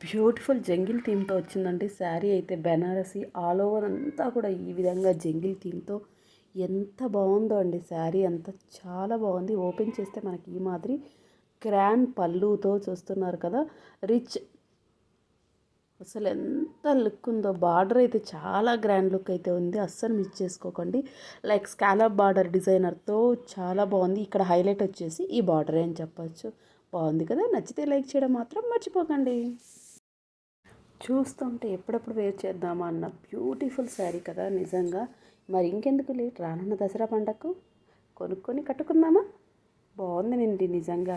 Beautiful jungle థీమ్తో వచ్చిందండి. శారీ అయితే Banarasi all over అంతా కూడా ఈ విధంగా జంగిల్ థీమ్తో ఎంత బాగుందో అండి. శారీ అంతా చాలా బాగుంది. ఓపెన్ చేస్తే మనకి ఈ మాదిరి గ్రాండ్ పళ్ళుతో చూస్తున్నారు కదా. రిచ్. అసలు ఎంత లుక్ ఉందో. బార్డర్ అయితే చాలా గ్రాండ్ లుక్ అయితే ఉంది. అస్సలు మిస్ చేసుకోకండి. లైక్ స్కాలప్ బార్డర్ డిజైనర్తో చాలా బాగుంది. ఇక్కడ హైలైట్ వచ్చేసి ఈ బార్డర్ అని చెప్పచ్చు. బాగుంది కదా. నచ్చితే లైక్ చేయడం మాత్రం మర్చిపోకండి. చూస్తుంటే ఎప్పుడప్పుడు వేర్ చేద్దామా అన్న బ్యూటిఫుల్ శారీ కదా నిజంగా. మరి ఇంకెందుకు లేట్? రానున్న దసరా పండగకు కొనుక్కొని కట్టుకుందామా? బాగుందినండి నిజంగా.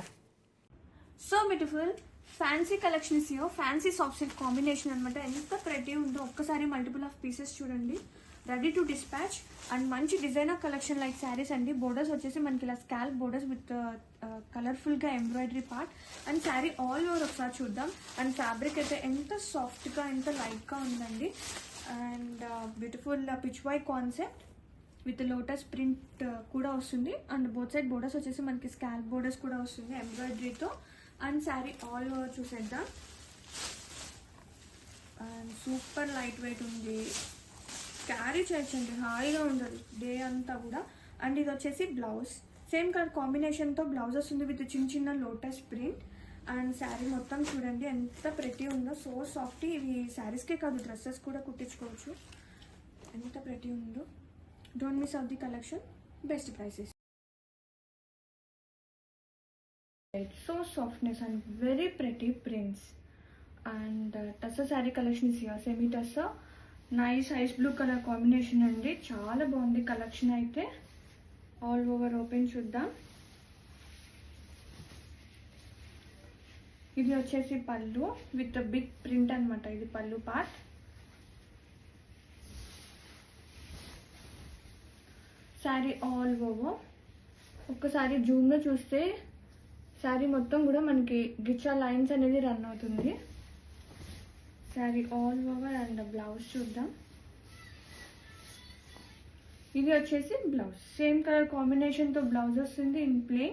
So beautiful fancy collections fancy soft silk combination అనమాట ఎంత ప్రెటీ ఉందో ఒక్కసారి మల్టిపుల్ ఆఫ్ పీసెస్ చూడండి. Ready to dispatch. అండ్ మంచి డిజైనర్ కలెక్షన్ లైక్ శారీస్ అండి. బోర్డర్స్ వచ్చేసి మనకి ఇలా స్కాల్ప్ బోర్డర్స్ విత్ కలర్ఫుల్గా embroidery part and sari all over ఒకసారి చూద్దాం. అండ్ ఫ్యాబ్రిక్ అయితే ఎంత సాఫ్ట్గా ఎంత లైట్గా ఉందండి. And beautiful pichwai concept with lotus print కూడా వస్తుంది. అండ్ బోత్ సైడ్ బోర్డర్స్ వచ్చేసి మనకి స్కాల్ప్ బోర్డర్స్ కూడా వస్తుంది ఎంబ్రాయిడరీతో అండ్ శారీ ఆల్ ఓవర్ చూసేద్దాం. అండ్ సూపర్ లైట్ వెయిట్ ఉంది. క్యారీ చేయొచ్చండి హాయిగా ఉంటుంది డే అంతా కూడా. అండ్ ఇది వచ్చేసి బ్లౌజ్ సేమ్ కలర్ కాంబినేషన్తో బ్లౌజ్ వస్తుంది విత్ చిన్న చిన్న లోటస్ ప్రింట్ అండ్ శారీ మొత్తం చూడండి ఎంత ప్రతి ఉందో. సో సాఫ్ట్ ఇవి శారీస్కే కాదు డ్రెస్సెస్ కూడా కుట్టించుకోవచ్చు. ఎంత ప్రతి ఉందో. Don't miss of the collection best prices so softness and very pretty prints and tussar sari collection is your semi tussar nice ice blue colour combination అండి. చాలా బాగుంది కలెక్షన్ అయితే. ఆల్ ఓవర్ ఓపెన్ చూద్దాం. ఇది వచ్చేసి పళ్ళు విత్ బిగ్ ప్రింట్ అనమాట ఇది పళ్ళు పార్ట్ శారీ ఆల్ ఓవర్ ఒక్కసారి జూమ్లో చూస్తే శారీ మొత్తం కూడా మనకి గిచ్చా లైన్స్ అనేది రన్ అవుతుంది. Sari all over and blouse చూద్దాం. ఇది వచ్చేసి బ్లౌజ్ సేమ్ కలర్ కాంబినేషన్తో బ్లౌజ్ వస్తుంది in play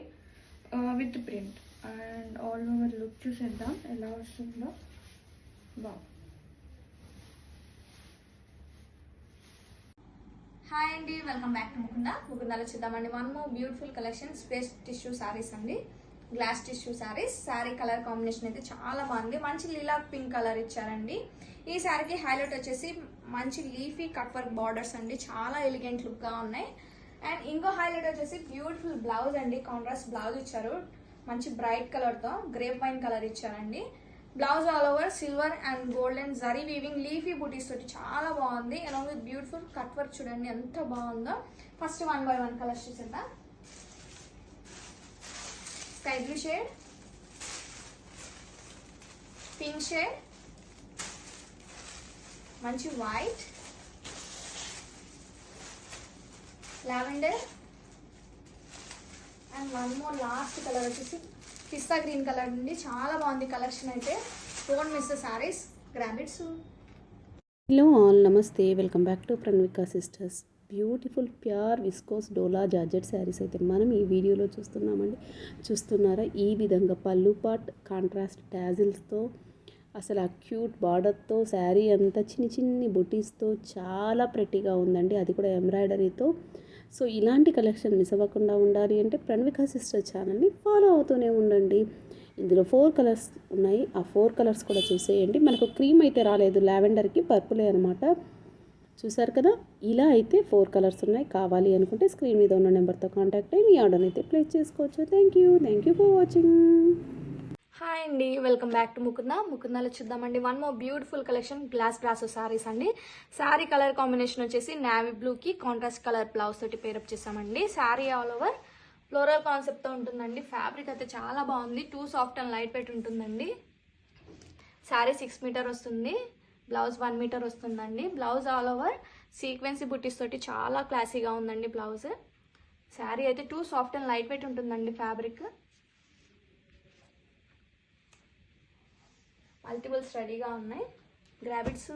with print and all over look చూసేద్దాం ఎలా వస్తుందో. బాగు హాయ్ అండి వెల్కమ్ బ్యాక్ టు ముకుంద ముకుందాలో చూద్దామండి. మనము beautiful collection space tissue saris అండి. Glass tissue saris sari colour combination అయితే చాలా బాగుంది. మంచి లీలాక్ పింక్ కలర్ ఇచ్చారండి. ఈ శారీకి హైలైట్ వచ్చేసి మంచి లీఫీ కట్ వర్క్ బార్డర్స్ అండి. చాలా ఎలిగెంట్ లుక్గా ఉన్నాయి. అండ్ ఇంకో హైలైట్ వచ్చేసి బ్యూటిఫుల్ బ్లౌజ్ అండి. కాంట్రాస్ట్ బ్లౌజ్ ఇచ్చారు. మంచి బ్రైట్ కలర్తో గ్రేప్ వైన్ కలర్ ఇచ్చారండి. Blouse all over silver and golden zari weaving leafy buttis తోటి చాలా బాగుంది. Along with beautiful cut work చూడండి ఎంత బాగుందో. First one by one colours చూసేద్దాం sky blue shade pink shade మంచి white lavender and one more last colour వచ్చేసి pista green colour నుండి చాలా బాగుంది కలెక్షన్ అయితే. Don't miss the saris granted soon hello all నమస్తే. Welcome back to Pranavika sisters beautiful pure viscose dola georgette saris అయితే మనం ఈ వీడియోలో చూస్తున్నామండి. చూస్తున్నారా? ఈ విధంగా పళ్ళు పాట్ కాంట్రాస్ట్ ట్యాజిల్స్తో అసలు ఆ క్యూట్ బార్డర్తో శారీ అంతా చిన్ని చిన్ని బుటీస్తో చాలా ప్రెట్టిగా ఉందండి. అది కూడా ఎంబ్రాయిడరీతో. సో ఇలాంటి కలెక్షన్ మిస్ అవ్వకుండా ఉండాలి అంటే ప్రణవికా సిస్టర్ ఛానల్ని ఫాలో అవుతూనే ఉండండి. ఇందులో ఫోర్ కలర్స్ ఉన్నాయి. ఆ ఫోర్ కలర్స్ కూడా చూసేయండి. మనకు క్రీమ్ అయితే రాలేదు. లావెండర్కి పర్పులే అనమాట చూసారు కదా? ఇలా అయితే ఫోర్ కలర్స్ ఉన్నాయి. కావాలి అనుకుంటే స్క్రీన్ మీద ఉన్న నెంబర్తో కాంటాక్ట్ అయ్యి మీ ఆర్డర్ అయితే ప్లేస్ చేసుకోవచ్చు. Thank you. Thank you for watching. Hi అండి. Welcome back to Mukunda. ముకుందాలో చూద్దామండి. One more beautiful collection glass Brasso saris అండి. శారీ కలర్ కాంబినేషన్ వచ్చేసి నావీ బ్లూకి కాంట్రాస్ట్ కలర్ బ్లౌజ్ తోటి పేరప్ చేసామండి శారీ ఆల్ ఓవర్ ఫ్లోరల్ కాన్సెప్ట్తో ఉంటుందండి. ఫ్యాబ్రిక్ అయితే చాలా బాగుంది. Too soft and light weight ఉంటుందండి. శారీ సిక్స్ మీటర్ వస్తుంది. బ్లౌజ్ వన్ మీటర్ వస్తుందండి. Blouse all over sequence buttis తోటి చాలా క్లాసీగా ఉందండి బ్లౌజ్. శారీ అయితే too soft and light weight ఉంటుందండి ఫ్యాబ్రిక్. మల్టిపుల్స్ రెడీగా ఉన్నాయి. గ్రాబిట్స్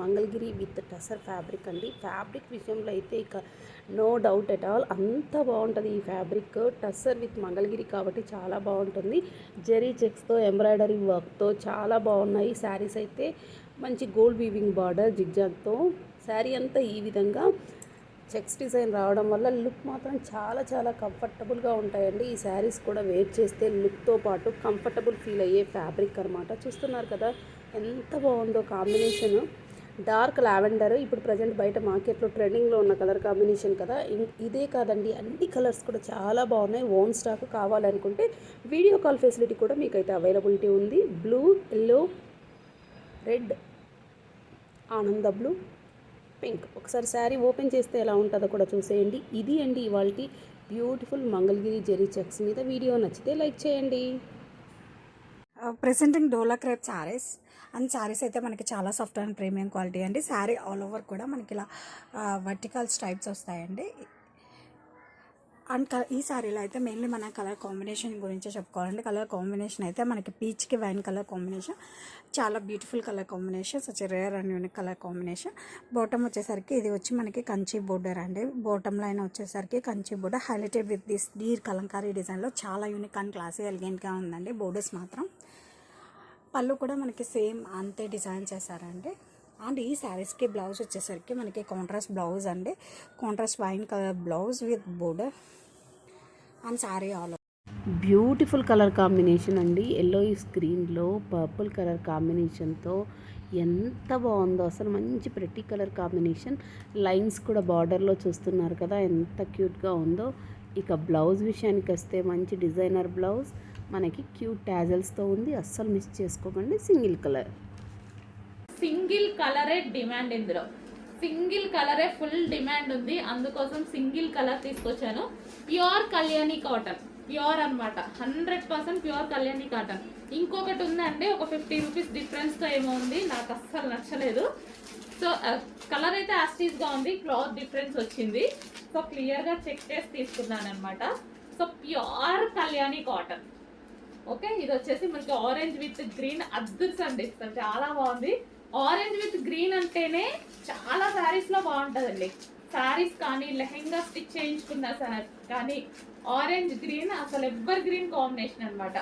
మంగళగిరి విత్ టసర్ ఫ్యాబ్రిక్ అండి. ఫ్యాబ్రిక్ విషయంలో అయితే ఇక నో డౌట్ ఎట్ ఆల్ అంత బాగుంటుంది ఈ ఫ్యాబ్రిక్. టసర్ విత్ మంగళగిరి కాబట్టి చాలా బాగుంటుంది. జెరీ చెక్స్తో ఎంబ్రాయిడరీ వర్క్తో చాలా బాగున్నాయి. శారీస్ అయితే మంచి గోల్డ్ వీవింగ్ బార్డర్ జిగ్జాగ్తో. శారీ అంతా ఈ విధంగా చెక్స్ డిజైన్ రావడం వల్ల లుక్ మాత్రం చాలా చాలా కంఫర్టబుల్గా ఉంటాయండి. ఈ శారీస్ కూడా వేర్ చేస్తే లుక్తో పాటు కంఫర్టబుల్ ఫీల్ అయ్యే ఫ్యాబ్రిక్ అనమాట చూస్తున్నారు కదా ఎంత బాగుందో కాంబినేషన్. Dark lavender. ఇప్పుడు ప్రజెంట్ బయట మార్కెట్లో ట్రెండింగ్లో ఉన్న కలర్ కాంబినేషన్ కదా ఇం- ఇదే కాదండి. అన్ని కలర్స్ కూడా చాలా బాగున్నాయి. ఓన్ స్టాక్ కావాలనుకుంటే వీడియో కాల్ ఫెసిలిటీ కూడా మీకైతే అవైలబిలిటీ ఉంది. బ్లూ ఎల్లో రెడ్ ఆనంద బ్లూ పింక్. ఒకసారి శారీ ఓపెన్ చేస్తే ఎలా ఉంటుందో కూడా చూసేయండి. ఇది అండి ఇవాళ బ్యూటిఫుల్ మంగళగిరి జెరీ చెక్స్ మీద వీడియో. నచ్చితే లైక్ చేయండి. Presenting dola crepe saris and saris అయితే మనకి చాలా సాఫ్ట్ అండ్ ప్రీమియం క్వాలిటీ అండి. శారీ ఆల్ ఓవర్ కూడా మనకి ఇలా వర్టికల్ స్ట్రైప్స్ వస్తాయండి. అండ్ క- ఈ శారీలో అయితే మెయిన్లీ మన కలర్ కాంబినేషన్ గురించే చెప్పుకోవాలండి. కలర్ కాంబినేషన్ అయితే మనకి పీచ్కి వైన్ కలర్ కాంబినేషన్ చాలా beautiful colour combination such rare and unique colour combination bottom వచ్చేసరికి ఇది వచ్చి మనకి కంచి బోర్డర్ అండి. బాటమ్ లైన్ వచ్చేసరికి Kanchi border highlighted with this deer kalamkari డిజైన్లో చాలా యూనిక్ అండ్ క్లాసీ ఎలిగెంట్గా ఉందండి. బోర్డర్స్ మాత్రం పళ్ళు కూడా మనకి సేమ్ అంతే డిజైన్ చేశారండి. అండ్ ఈ శారీస్కి బ్లౌజ్ వచ్చేసరికి మనకి కాంట్రాస్ట్ బ్లౌజ్ అండి. Contrast wine colour blouse with border and sari all beautiful colour combination అండి. ఎల్లో స్క్రీన్లో పర్పుల్ కలర్ కాంబినేషన్తో ఎంత బాగుందో అసలు మంచి ప్రతి కలర్ కాంబినేషన్. లైన్స్ కూడా బార్డర్లో చూస్తున్నారు కదా ఎంత క్యూట్గా ఉందో. ఇక బ్లౌజ్ విషయానికి వస్తే మంచి డిజైనర్ బ్లౌజ్. మనకి క్యూట్ టాజల్స్తో ఉంది. అస్సలు మిస్ చేసుకోకండి. సింగిల్ కలర్ సింగిల్ కలరే డిమాండ్ ఇందులో. సింగిల్ కలరే ఫుల్ డిమాండ్ ఉంది. అందుకోసం సింగిల్ కలర్ తీసుకొచ్చాను. Pure Kalyani cotton. ప్యూర్ అన్నమాట. Hundred percent pure Kalyani cotton. ఇంకొకటి ఉందండి ఒక ఫిఫ్టీ రూపీస్ డిఫరెన్స్తో ఏమో ఉంది. నాకు అస్సలు నచ్చలేదు. సో కలర్ అయితే యాస్టీస్గా ఉంది. క్లాత్ డిఫరెన్స్ వచ్చింది. సో క్లియర్గా చెక్ చేసి తీసుకున్నాను అనమాట so pure Kalyani cotton. Okay ఇది వచ్చేసి మనకి ఆరెంజ్ విత్ గ్రీన్ అద్దర్స్ అండి. చాలా బాగుంది. ఆరెంజ్ విత్ గ్రీన్ అంటేనే చాలా శారీస్లో బాగుంటుందండి. శారీస్ కానీ లెహెంగా స్టిచ్ చేయించుకున్న సా- కానీ ఆరెంజ్ గ్రీన్ అసలు ఎవ్వర్ గ్రీన్ కాంబినేషన్ అనమాట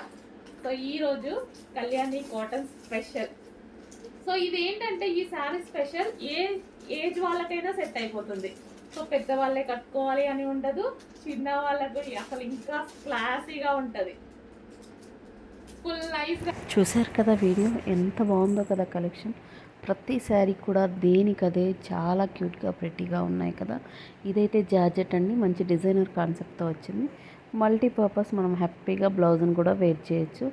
సో ఈరోజు కళ్యాణి కాటన్ స్పెషల్. సో ఇది ఏంటంటే ఈ శారీ స్పెషల్ ఏ ఏజ్ వాళ్ళకైనా సెట్ అయిపోతుంది. సో పెద్దవాళ్ళే కట్టుకోవాలి అని ఉండదు చిన్న వాళ్ళకు అసలు ఇంకా క్లాసీగా ఉంటుంది. ఫుల్ నైస్ చూసారు కదా వీడియో? ఎంత బాగుందో కదా కలెక్షన్. ప్రతి శారీ కూడా దేనికదే చాలా క్యూట్గా ప్రెట్టీగా ఉన్నాయి కదా. ఇదైతే జార్జెట్ అండి. మంచి డిజైనర్ కాన్సెప్ట్తో వచ్చింది. మల్టీపర్పస్ మనం హ్యాపీగా బ్లౌజ్ని కూడా వేర్ చేయొచ్చు.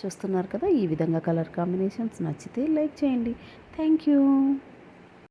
చూస్తున్నారు కదా ఈ విధంగా కలర్ కాంబినేషన్స్ నచ్చితే లైక్ చేయండి. Thank you